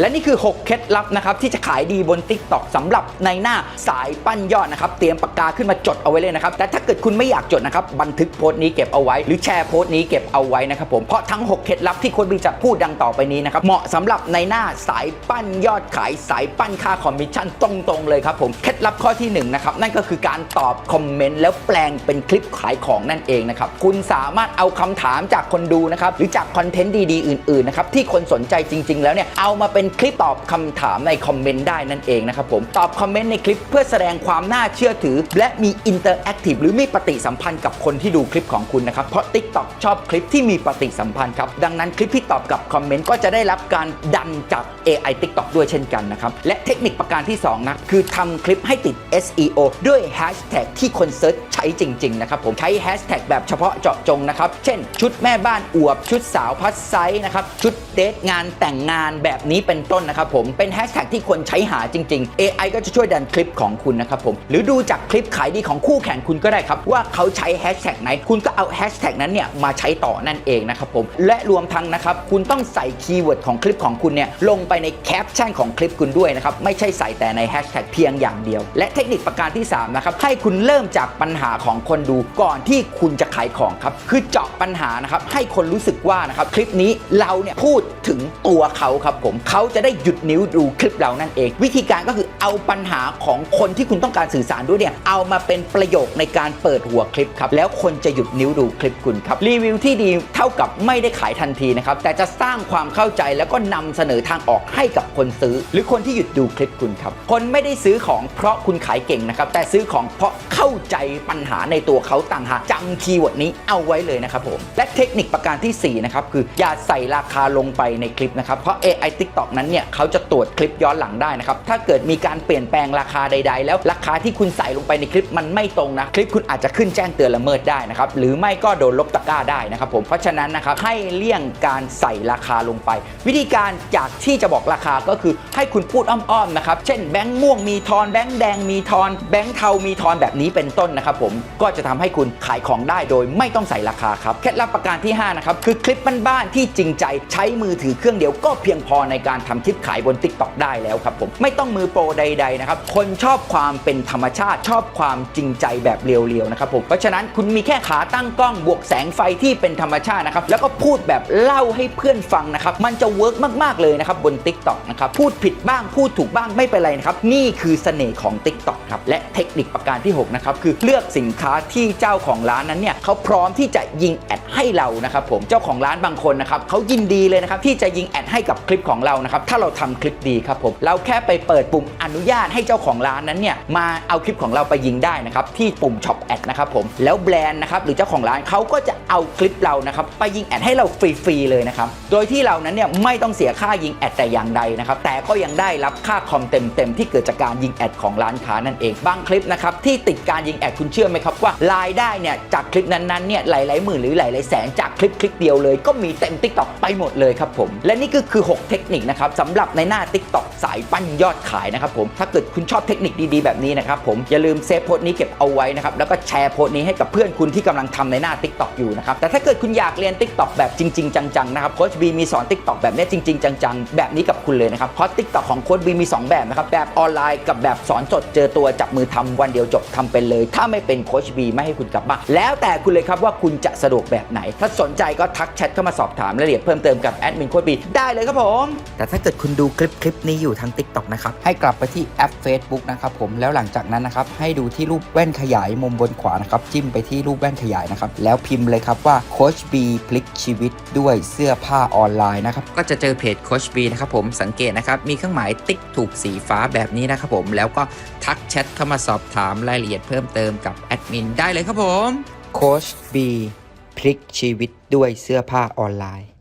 และนี่คือ 6 เคล็ดลับนะครับที่จะขายดีบน Tik t o อกสำหรับในหน้าสายปั้นยอดนะครับ เตรียมปากกาขึ้นมาจดเอาไว้เลยนะครับ แต่ถ้าเกิดคุณไม่อยากจดนะครับ บันทึกโพสต์นี้เก็บเอาไว้ หรือแชร์โพสต์นี้เก็บเอาไว้นะครับผมเพราะทั้ง 6 เคล็ดลับที่ค้ดบีจะพูดดังต่อไปนี้นะครับเหมาะสำหรับในหน้าสายปั้นยอดขายสายปั้นค่าคอมมิชชั่นตรงๆเลยครับผมเคล็ดลับข้อที่หนึ่งนะครับนั่นก็คือการตอบคอมเมนต์แล้วแปลงเป็นคลิปขายของนั่นเองนะครับคุณสามารถเอาคำถามจากคนดูนะครับหรือจากคอนเทนต์ดีๆ อื่นๆนะครับที่คนสนใจจริง ๆ แล้วเนี่ยเอามาเป็นคลิปตอบคำถามในคอมเมนต์ได้นั่นเองนะครับผมตอบคอมเมนต์ในคลิปเพื่อแสดงความน่าเชื่อถือ และมีอินเตอร์แอคทีฟหรือมีปฏิสัมพันธ์กับคนที่ดูคลิปของคุณนะครับเพราะ TikTok ชอบคลิปที่มีปฏิสัมพันธ์ครับดังนั้นคลิปที่ตอบกับคอมเมนต์ก็จะได้รับการดันจาก AI TikTok ด้วยเช่นกันนะครับและเทคนิคประการที่สองนะคือทำคลิปให้ติด SEO ด้วยแฮชแท็กที่คนเซิร์ชใช้จริงๆนะครับผมใช้แฮชแท็กแบบเฉพาะเจาะจงนะครับเช่น ชุดแม่บ้านอวบชุดสาวพัดไซส์นะครับชุดเดทงานแต่งงานแบบนี้เป็นต้นนะครับผมเป็นแฮชแท็กที่คนใช้หาจริง ๆ AI ก็จะช่วยดันคลิปของคุณนะครับผมหรือดูจากคลิปขายดีของคู่แข่งคุณก็ได้ครับ ว่าเขาใช้แฮชแท็กไหน คุณก็เอาแฮชแท็กนั้นเนี่ยมาใช้ต่อนั่นเองนะครับผมและรวมทั้งนะครับคุณต้องใส่คีย์เวิร์ดของคลิปของคุณเนี่ยลงไปในแคปชั่นของคลิปคุณด้วยนะครับไม่ใช่ใส่แต่ในแฮชแท็กเพียงอย่างเดียว และเทคนิคประการที่สามนะครับให้คุณเริ่มจากปัญหาของคนดูก่อนที่คุณจะขายของครับคือเจาะปัญหานะครับให้คนรู้สึกว่านะครับคลิปนี้เราเนี่ยพูดถึงตัวเขาครับผมเขาาจะได้หยุดนิ้วดูคลิปเรานั่นเอง วิธีการก็คือเอาปัญหาของคนที่คุณต้องการสื่อสารด้วยเนี่ยเอามาเป็นประโยคในการเปิดหัวคลิปครับแล้วคนจะหยุดนิ้วดูคลิปคุณครับรีวิวที่ดีเท่ากับไม่ได้ขายทันทีนะครับแต่จะสร้างความเข้าใจแล้วก็นำเสนอทางออกให้กับคนซื้อ หรือคนที่หยุดดูคลิปคุณครับคนไม่ได้ซื้อของเพราะคุณขายเก่งนะครับแต่ซื้อของเพราะเข้าใจปัญหาในตัวเขาต่างหากจำคีย์เวิร์ดนี้เอาไว้เลยนะครับผมและเทคนิคประการที่สี่นะครับคืออย่าใส่ราคาลงไปในคลิปนะครับเพราะ AI TikTok นั้นเนี่ยเขาจะตรวจคลิปย้อนหลังได้นะครับถ้าเกิดมีการเปลี่ยนแปลงราคาใด ๆ แล้วราคาที่คุณใส่ลงไปในคลิปมันไม่ตรงนะคลิปคุณอาจจะขึ้นแจ้งเตือนละเมิดได้นะครับหรือไม่ก็โดนลบตะกร้าได้นะครับผมเพราะฉะนั้นนะครับให้เลี่ยงการใส่ราคาลงไป วิธีการจากที่จะบอกราคาก็คือให้คุณพูดอ้อมๆนะครับเช่นแบงค์ม่วงมีทอนแบงค์แดงมีทอนแบงค์เทามีทอนแบบนี้เป็นต้นนะครับผมก็จะทำให้คุณขายของได้โดยไม่ต้องใส่ราคาครับเคล็ดลับประการที่5นะครับคือคลิปบ้านๆที่จริงใจใช้มือถือเครื่องเดียวก็เพียงพอในการทำคลิปขายบน Tik t o อกได้แล้วครับผมไม่ต้องมือโปรใดๆนะครับคนชอบความเป็นธรรมชาติชอบความจริงใจแบบเรียวๆนะครับผมเพราะฉะนั้นคุณมีแค่ขาตั้งกล้องบวกแสงไฟที่เป็นธรรมชาตินะครับแล้วก็พูดแบบเล่าให้เพื่อนฟังนะครับมันจะเวิร์กมากๆเลยนะครับบน Tik t o อกนะครับพูดผิดบ้างพูดถูกบ้างไม่เป็นไรนะครับนี่คือเสน่ห์ของ Tik t o อกครับและเทคนิคประการที่หกนะครับคือเลือกสินค้าที่เจ้าของร้านนั้นเนี่ยเขาพร้อมที่จะยิงแอดให้เรานะครับผมเจ้าของร้านบางคนนะครับเขายินดีเลยนะครับที่จะยิงแอดให้กับคลิปของเรานะครับถ้าเราทำคลิปดีครับผมเราแค่ไปเปิดปุ่มอนุญาตให้เจ้าของร้านนั้นเนี่ยมาเอาคลิปของเราไปยิงได้นะครับที่ปุ่มช็อปแอดนะครับผมแล้วแบรนด์นะครับหรือเจ้าของร้านเขาก็จะเอาคลิปเรานะครับไปยิงแอดให้เราฟรีๆเลยนะครับโดยที่เรานั้นเนี่ยไม่ต้องเสียค่ายิงแอดแต่อย่างใดนะครับแต่ก็ยังได้รับค่าคอมเต็มๆที่เกิดจากการยิงแอดของร้านค้านั่นเองบางคลิปนะครับที่ติดการยิงแอดคุณเชื่อไหมครับว่ารายได้เนี่ยจากคลิปนั้นๆเนี่ยหลายๆหมื่นหรือหลายๆแสนจากคลิปคลิปเดียวเลย ก็มีเต็ม t ิ k t o k ไปหมดเลยครับผมและนี่ก็คือ 6 เทคนิคนะครับสำหรับในหน้า TikTok สายปั้นยอดขายนะครับผมถ้าเกิดคุณชอบเทคนิคดีๆแบบนี้นะครับผมอย่าลืมเซฟโพสต์นี้เก็บเอาไว้นะครับแล้วก็แชร์โพสต์นี้ให้กับเพื่อนคุณที่กำลังทำในหน้า TikTok อยู่นะครับ แต่ถ้าเกิดคุณอยากเรียน TikTok แบบจริง ๆ จังๆนะครับโค้ชบีมีสอน TikTok แบบนี้จริง ๆ จังๆ แบบนี้กับคุณเลยนะครับ เพราะ TikTok ของโค้ชบีมีสองแบบนะครับ แบบออนไลน์กับแบบสอนสดเจอตัวจับมือทำวันเดียวจบทำเป็นเลย ถ้าไม่เป็นโค้ชบีไม่ให้คุณกลับบ้าแล้วแต่คุณเลยครับว่าคุณจะสะดวกแบบไหน ถ้าสนใจก็ทักแชทเข้ามาสอบถามรายละเอียดเพิ่มเติมกับแอดมินโค้ชบีได้เลยครับผมแต่ถ้าเกิดคุณดูคลิปคลิปนี้อยู่ทาง TikTok นะครับให้กลับไปที่แอป Facebook นะครับผมแล้วหลังจากนั้นนะครับให้ดูที่รูปแว่นขยายมุมบนขวานะครับจิ้มไปที่รูปแว่นขยายนะครับแล้วพิมพ์เลยครับว่าโคชบีพลิกชีวิตด้วยเสื้อผ้าออนไลน์นะครับก็จะเจอเพจโคชบีนะครับผมสังเกตนะครับมีเครื่องหมายติ๊กถูกสีฟ้าแบบนี้นะครับผมแล้วก็ทักแชทเข้ามาสอบถามรายละเอียดเพิ่มเติมกับแอดมินได้เลยครับผมโคชบีพลิกชีวิตด้วยเสื้อผ้าออนไลน์